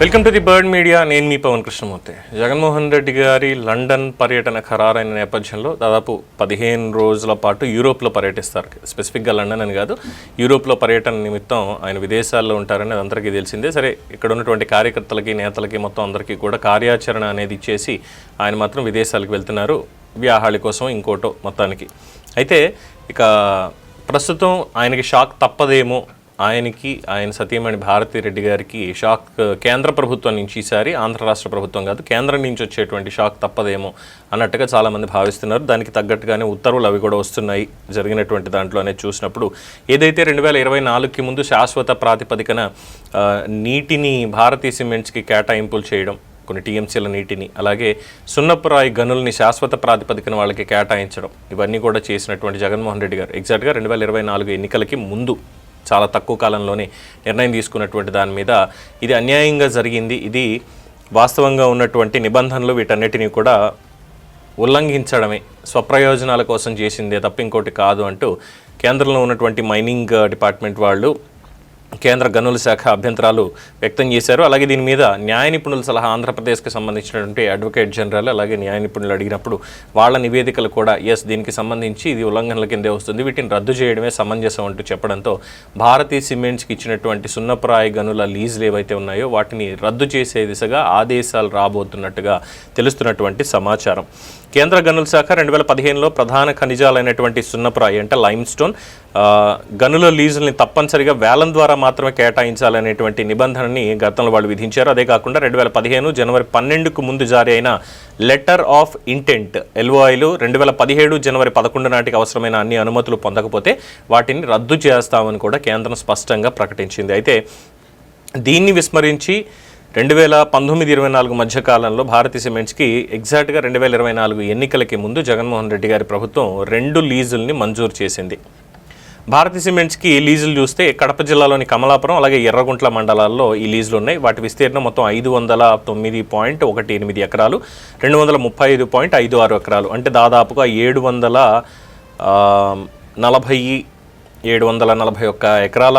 Welcome to the Bird Media. నేను మీ పవన్ కృష్ణమూర్తి. జగన్మోహన్ రెడ్డి గారి లండన్ పర్యటన ఖరారైన నేపథ్యంలో దాదాపు పదిహేను రోజుల పాటు యూరోప్లో పర్యటిస్తారు. స్పెసిఫిక్గా లండన్ అని కాదు యూరోప్లో పర్యటన నిమిత్తం ఆయన విదేశాల్లో ఉంటారని అందరికీ తెలిసిందే. సరే ఇక్కడ ఉన్నటువంటి కార్యకర్తలకి నేతలకి మొత్తం అందరికీ కూడా కార్యాచరణ అనేది ఇచ్చేసి ఆయన మాత్రం విదేశాలకు వెళ్తున్నారు. వ్యాహాళి కోసం ఇంకోటో మొత్తానికి. అయితే ఇక ప్రస్తుతం ఆయనకి షాక్ తప్పదేమో ఆయనకి ఆయన సతీమణి భారతిరెడ్డి గారికి షాక్ కేంద్ర ప్రభుత్వం నుంచి ఈసారి ఆంధ్ర రాష్ట్ర ప్రభుత్వం కాదు కేంద్రం నుంచి వచ్చేటువంటి షాక్ తప్పదేమో అన్నట్టుగా చాలామంది భావిస్తున్నారు. దానికి తగ్గట్టుగానే ఉత్తర్వులు అవి కూడా వస్తున్నాయి జరిగినటువంటి దాంట్లోనే చూసినప్పుడు. ఏదైతే రెండు వేల ఇరవై నాలుగుకి ముందు శాశ్వత ప్రాతిపదికన నీటిని భారతీయ సిమెంట్స్కి కేటాయింపులు చేయడం కొన్ని టీఎంసీల నీటిని అలాగే సున్నపురాయి గనుల్ని శాశ్వత ప్రాతిపదికన వాళ్ళకి కేటాయించడం ఇవన్నీ కూడా చేసినటువంటి జగన్మోహన్ రెడ్డి గారు. ఎగ్జాక్ట్గా రెండు వేల ఇరవై నాలుగు ఎన్నికలకి ముందు చాలా తక్కువ కాలంలోనే నిర్ణయం తీసుకున్నటువంటి దాని మీద ఇది అన్యాయంగా జరిగింది. ఇది వాస్తవంగా ఉన్నటువంటి నిబంధనలు వీటన్నిటినీ కూడా ఉల్లంఘించడమే. స్వప్రయోజనాల కోసం చేసిందే తప్ప ఇంకోటి కాదు అంటూ కేంద్రంలో ఉన్నటువంటి మైనింగ్ డిపార్ట్మెంట్ వాళ్ళు కేంద్ర గనుల శాఖ అభ్యంతరాలు వ్యక్తం చేశారు. అలాగే దీని మీద న్యాయ నిపుణుల సలహా ఆంధ్రప్రదేశ్కి సంబంధించినటువంటి అడ్వకేట్ జనరల్ అలాగే న్యాయ నిపుణులు అడిగినప్పుడు వాళ్ళ నివేదికలు కూడా ఎస్ దీనికి సంబంధించి ఇది ఉల్లంఘనల కిందే వస్తుంది. వీటిని రద్దు చేయడమే సమంజసం అంటూ చెప్పడంతో భారతీయ సిమెంట్స్కి ఇచ్చినటువంటి సున్నప్రాయ గనుల లీజులు ఏవైతే ఉన్నాయో వాటిని రద్దు చేసే దిశగా ఆదేశాలు రాబోతున్నట్టుగా తెలుస్తున్నటువంటి సమాచారం. కేంద్ర గనుల శాఖ రెండు వేల పదిహేనులో ప్రధాన ఖనిజాలైనటువంటి సున్నప్రాయి అంటే లైమ్ స్టోన్ గనుల లీజుల్ని తప్పనిసరిగా వేలం ద్వారా మాత్రమే కేటాయించాలనేటువంటి నిబంధనని గతంలో వాళ్ళు విధించారు. అదే కాకుండా రెండు వేల పదిహేను జనవరి పన్నెండుకు ముందు జారీ అయిన లెటర్ ఆఫ్ ఇంటెంట్ ఎల్ఓఐలు రెండు వేల పదిహేడు జనవరి పదకొండు నాటికి అవసరమైన అన్ని అనుమతులు పొందకపోతే వాటిని రద్దు చేస్తామని కూడా కేంద్రం స్పష్టంగా ప్రకటించింది. అయితే దీన్ని విస్మరించి రెండు వేల పంతొమ్మిది ఇరవై నాలుగు మధ్య కాలంలో భారతీయ సిమెంట్స్కి ఎగ్జాక్ట్గా రెండు వేల ఇరవై నాలుగు ఎన్నికలకి ముందు జగన్మోహన్ రెడ్డి గారి ప్రభుత్వం రెండు లీజుల్ని మంజూరు చేసింది. భారతీ సిమెంట్స్కి లీజులు చూస్తే కడప జిల్లాలోని కమలాపురం అలాగే ఎర్రగుంట్ల మండలాల్లో ఈ లీజులు ఉన్నాయి. వాటి విస్తీర్ణం మొత్తం ఐదు వందల తొమ్మిది పాయింట్ ఒకటి ఎనిమిది ఎకరాలు రెండు వందల ముప్పై ఐదు పాయింట్ ఐదు ఆరు ఎకరాలు. అంటే దాదాపుగా ఏడు వందల నలభై ఏడు వందల నలభై ఒక్క ఎకరాల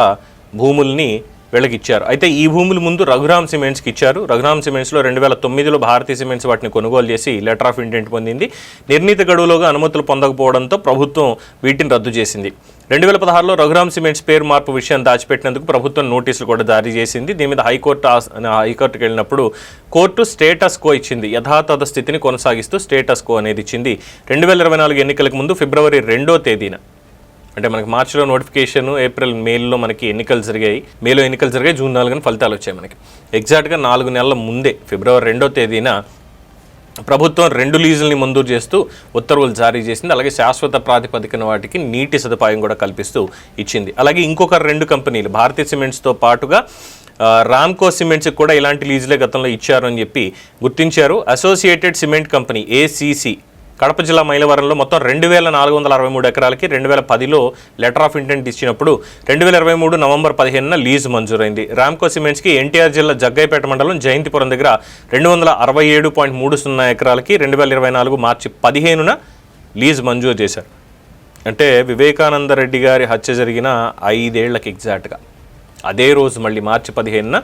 భూముల్ని వీళ్ళకిచ్చారు అయితే ఈ భూములు ముందు రఘురామ్ సిమెంట్స్కి ఇచ్చారు. రఘురామ్ సిమెంట్స్లో రెండు వేల తొమ్మిదిలో భారతీయ సిమెంట్స్ వాటిని కొనుగోలు చేసి లెటర్ ఆఫ్ ఇంటెంట్ పొందింది. నిర్ణీత గడువులోగా అనుమతులు పొందకపోవడంతో ప్రభుత్వం వీటిని రద్దు చేసింది. రెండు వేల పదహారులో రఘురామ్ సిమెంట్స్ పేరు మార్పు విషయం దాచిపెట్టినందుకు ప్రభుత్వం నోటీసులు కూడా జారీ చేసింది. దీని మీద హైకోర్టు హైకోర్టుకు హైకోర్టుకి వెళ్ళినప్పుడు కోర్టు స్టేటస్ కో ఇచ్చింది. యథాతథ స్థితిని కొనసాగిస్తూ స్టేటస్ కో అనేది ఇచ్చింది. రెండు వేల ఇరవై నాలుగు ఎన్నికలకు ముందు ఫిబ్రవరి రెండో తేదీన అంటే మనకి మార్చిలో నోటిఫికేషన్ ఏప్రిల్ మేలో మనకి ఎన్నికలు జరిగాయి. మేలో ఎన్నికలు జరిగాయి జూన్ నాలుగున ఫలితాలు వచ్చాయి మనకి. ఎగ్జాక్ట్గా నాలుగు నెలల ముందే ఫిబ్రవరి రెండో తేదీన ప్రభుత్వం రెండు లీజుల్ని మంజూరు చేస్తూ ఉత్తర్వులు జారీ చేసింది. అలాగే శాశ్వత ప్రాతిపదికన వాటికి నీటి సదుపాయం కూడా కల్పిస్తూ ఇచ్చింది. అలాగే ఇంకొక రెండు కంపెనీలు భారతీయ సిమెంట్స్తో పాటుగా రామ్కో సిమెంట్స్కి కూడా ఇలాంటి లీజులే గతంలో ఇచ్చారు అని చెప్పి గుర్తించారు. Associated Cement Company ACC Kadapa జిల్లా మైలవరంలో మొత్తం రెండు వేల నాలుగు వందల అరవై మూడు ఎకరాలకి రెండు వేల పదిలో లెటర్ ఆఫ్ ఇంటెంట్ ఇచ్చినప్పుడు రెండు వేల ఇరవై మూడు నవంబర్ పదిహేనున లీజు మంజూరైంది. రామ్కో సిమెంట్స్కి ఎన్టీఆర్ జిల్లా జగ్గైపేట మండలం జయంతిపురం దగ్గర రెండు వందల అరవై ఏడు పాయింట్ మూడు సున్నా ఎకరాలకి రెండు వేల ఇరవై నాలుగు మార్చి పదిహేనున లీజు మంజూరు చేశారు. అంటే వివేకానంద రెడ్డి గారి హత్య జరిగిన ఐదేళ్ళకి ఎగ్జాక్ట్గా. అదే రోజు మళ్ళీ మార్చి పదిహేనున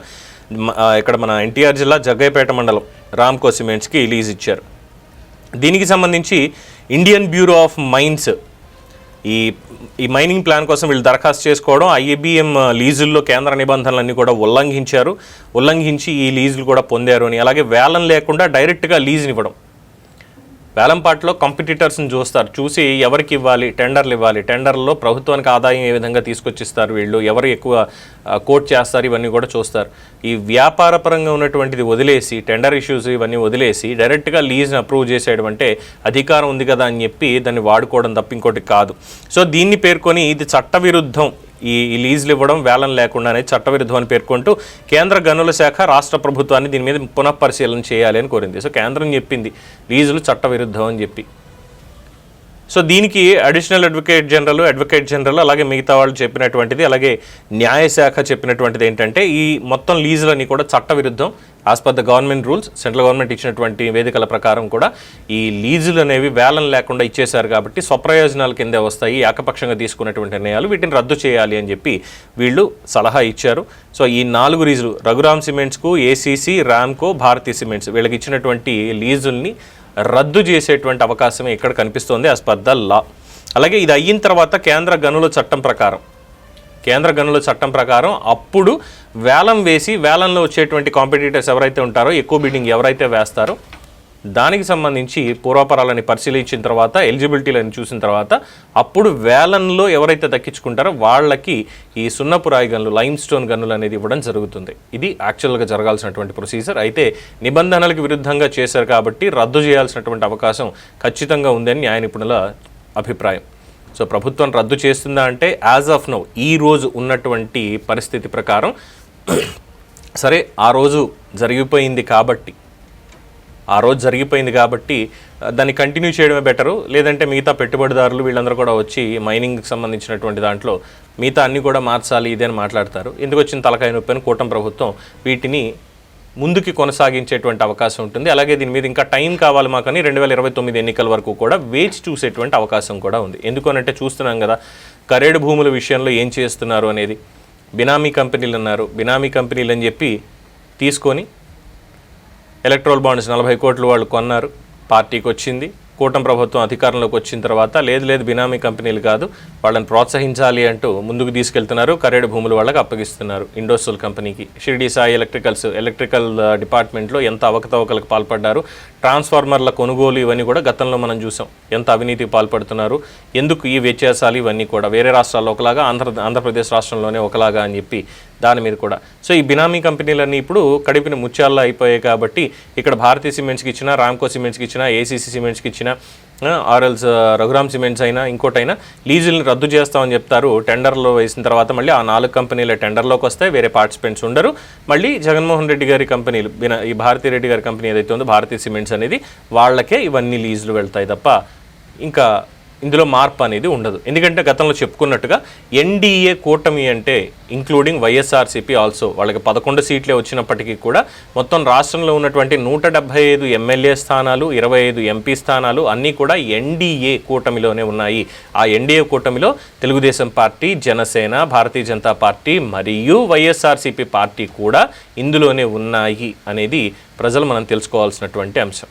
ఇక్కడ మన ఎన్టీఆర్ జిల్లా జగ్గైపేట మండలం రామ్కో సిమెంట్స్కి లీజ్ ఇచ్చారు. దీనికి సంబంధించి ఇండియన్ బ్యూరో ఆఫ్ మైన్స్ ఈ ఈ మైనింగ్ ప్లాన్ కోసం వీళ్ళు దరఖాస్తు చేసుకోవడం ఐఏబిఎం లీజుల్లో కేంద్ర నిబంధనలన్నీ కూడా ఉల్లంఘించారు. ఉల్లంఘించి ఈ లీజులు కూడా పొందారు అని. అలాగే వేలం లేకుండా డైరెక్ట్గా లీజుని ఇవ్వడం వేలంపాట్లో కాంపిటీటర్స్ని చూస్తారు. చూసి ఎవరికి ఇవ్వాలి? టెండర్లు ఇవ్వాలి. టెండర్లో ప్రభుత్వానికి ఆదాయం ఏ విధంగా తీసుకొచ్చిస్తారు వీళ్ళు? ఎవరు ఎక్కువ కోట్ చేస్తారు? ఇవన్నీ కూడా చూస్తారు. ఈ వ్యాపార పరంగా ఉన్నటువంటిది వదిలేసి టెండర్ ఇష్యూస్ ఇవన్నీ వదిలేసి డైరెక్ట్గా లీజ్ని అప్రూవ్ చేసేయడం అంటే అధికారం ఉంది కదా అని చెప్పి దాన్ని వాడుకోవడం తప్ప ఇంకోటి కాదు. సో దీన్ని పేర్కొని ఇది చట్టవిరుద్ధం. ఈ లీజులు ఇవ్వడం వేలం లేకుండానే చట్టవిరుద్ధం అని పేర్కొంటూ కేంద్ర గనుల శాఖ రాష్ట్ర ప్రభుత్వాన్ని దీని మీద పునఃపరిశీలన చేయాలి అని కోరింది. సో కేంద్రం చెప్పింది లీజులు చట్టవిరుద్ధం అని చెప్పి. సో దీనికి additional advocate general advocate general అలాగే మిగతా వాళ్ళు చెప్పినటువంటిది అలాగే న్యాయశాఖ చెప్పినటువంటిది ఏంటంటే ఈ మొత్తం లీజులన్నీ కూడా చట్టవిరుద్ధం. As per the government rules central government ఇచ్చినటువంటి వేదికల ప్రకారం కూడా ఈ లీజులు అనేవి వేలం లేకుండా ఇచ్చేశారు కాబట్టి స్వప్రయోజనాల కిందే వస్తాయి. ఏకపక్షంగా తీసుకున్నటువంటి నిర్ణయాలు వీటిని రద్దు చేయాలి అని చెప్పి వీళ్ళు సలహా ఇచ్చారు. సో ఈ నాలుగు లీజులు రఘురామ్ సిమెంట్స్కు ఏసీసీ ర్యామ్కో భారతీ సిమెంట్స్ వీళ్ళకి ఇచ్చినటువంటి లీజుల్ని రద్దు చేసేటువంటి అవకాశమే ఇక్కడ కనిపిస్తోంది. As per the law. అలాగే ఇది అయిన తర్వాత కేంద్ర గనుల చట్టం ప్రకారం. కేంద్ర గనుల చట్టం ప్రకారం అప్పుడు వేలం వేసి వేలంలో వచ్చేటువంటి కాంపిటీటర్స్ ఎవరైతే ఉంటారో ఎక్కువ బిడ్డింగ్ ఎవరైతే వేస్తారో దానికి సంబంధించి పూర్వాపరాలని పరిశీలించిన తర్వాత ఎలిజిబిలిటీలను చూసిన తర్వాత అప్పుడు వేలన్లో ఎవరైతే దక్కించుకుంటారో వాళ్ళకి ఈ సున్నపు రాయి గనులు లైమ్ స్టోన్ గన్నులు అనేది ఇవ్వడం జరుగుతుంది. ఇది యాక్చువల్గా జరగాల్సినటువంటి ప్రొసీజర్. అయితే నిబంధనలకు విరుద్ధంగా చేశారు కాబట్టి రద్దు చేయాల్సినటువంటి అవకాశం ఖచ్చితంగా ఉందని న్యాయ నిపుణుల అభిప్రాయం. సో ప్రభుత్వం రద్దు చేస్తుందా అంటే యాజ్ ఆఫ్ నౌ ఈ రోజు ఉన్నటువంటి పరిస్థితి ప్రకారం సరే ఆ రోజు జరిగిపోయింది కాబట్టి ఆ రోజు జరిగిపోయింది కాబట్టి దాన్ని కంటిన్యూ చేయడమే బెటరు లేదంటే మిగతా పెట్టుబడిదారులు వీళ్ళందరూ కూడా వచ్చి మైనింగ్కి సంబంధించినటువంటి దాంట్లో మిగతా అన్నీ కూడా మార్చాలి ఇదే అని మాట్లాడతారు. ఎందుకు వచ్చిన తలకాయ నొప్పి కూటమి ప్రభుత్వం వీటిని ముందుకి కొనసాగించేటువంటి అవకాశం ఉంటుంది. అలాగే దీని మీద ఇంకా టైం కావాలి మాకని రెండు వేల ఇరవై తొమ్మిది ఎన్నికల వరకు కూడా వేచి చూసేటువంటి అవకాశం కూడా ఉంది. ఎందుకనంటే చూస్తున్నాం కదా కరేడు భూముల విషయంలో ఏం చేస్తున్నారు అనేది. బినామీ కంపెనీలు అన్నారు. బినామీ కంపెనీలు అని చెప్పి తీసుకొని ఎలక్ట్రల్ బాండ్స్ నలభై కోట్లు వాళ్ళు కొన్నారు. పార్టీకి వచ్చింది. కూటమి ప్రభుత్వం అధికారంలోకి వచ్చిన తర్వాత లేదు లేదు బినామీ కంపెనీలు కాదు. వాళ్ళని ప్రోత్సహించాలి అంటూ ముందుకు తీసుకెళ్తున్నారు. కరేడు భూములు వాళ్ళకి అప్పగిస్తున్నారు. ఇండోసోల్ కంపెనీకి షిరిడి సాయి ఎలక్ట్రికల్స్ ఎలక్ట్రికల్ డిపార్ట్మెంట్లో ఎంత అవకతవకలకు పాల్పడ్డారు. ట్రాన్స్ఫార్మర్ల కొనుగోలు ఇవన్నీ కూడా గతంలో మనం చూసాం. ఎంత అవినీతికి పాల్పడుతున్నారు. ఎందుకు ఈ వ్యత్యాసాలు ఇవన్నీ కూడా? వేరే రాష్ట్రాల్లో ఒకలాగా ఆంధ్ర ఆంధ్రప్రదేశ్ రాష్ట్రంలోనే ఒకలాగా అని చెప్పి దాని మీద కూడా. సో ఈ బినామీ కంపెనీలన్నీ ఇప్పుడు కడిపిన ముత్యాల్లో అయిపోయాయి కాబట్టి ఇక్కడ భారతీ సిమెంట్స్కి ఇచ్చిన రామ్కో సిమెంట్స్కి ఇచ్చిన ఏసీసీ సిమెంట్స్కి ఇచ్చినా ఆర్ఎల్స్ రఘురామ్ సిమెంట్స్ అయినా ఇంకోటైనా లీజులను రద్దు చేస్తామని చెప్తారు. టెండర్లో వేసిన తర్వాత మళ్ళీ ఆ నాలుగు కంపెనీల టెండర్లోకి వస్తే వేరే పార్టిసిపెంట్స్ ఉండరు. మళ్ళీ జగన్మోహన్ రెడ్డి గారి కంపెనీలు ఈ భారతీ రెడ్డి గారి కంపెనీ ఏదైతే ఉందో భారతీ సిమెంట్స్ అనేది వాళ్ళకే ఇవన్నీ లీజులు వెళ్తాయి తప్ప ఇంకా ఇందులో మార్పు అనేది ఉండదు. ఎందుకంటే గతంలో చెప్పుకున్నట్టుగా ఎన్డీఏ కూటమి అంటే ఇంక్లూడింగ్ వైఎస్ఆర్సీపీ ఆల్సో వాళ్ళకి పదకొండు సీట్లే వచ్చినప్పటికీ కూడా మొత్తం రాష్ట్రంలో ఉన్నటువంటి నూట డెబ్బై ఐదు ఎమ్మెల్యే స్థానాలు ఇరవై ఐదు ఎంపీ స్థానాలు అన్నీ కూడా ఎన్డీఏ కూటమిలోనే ఉన్నాయి. ఆ ఎన్డీఏ కూటమిలో తెలుగుదేశం పార్టీ జనసేన భారతీయ జనతా పార్టీ మరియు వైఎస్ఆర్సీపీ పార్టీ కూడా ఇందులోనే ఉన్నాయి అనేది ప్రజలు మనం తెలుసుకోవాల్సినటువంటి అంశం.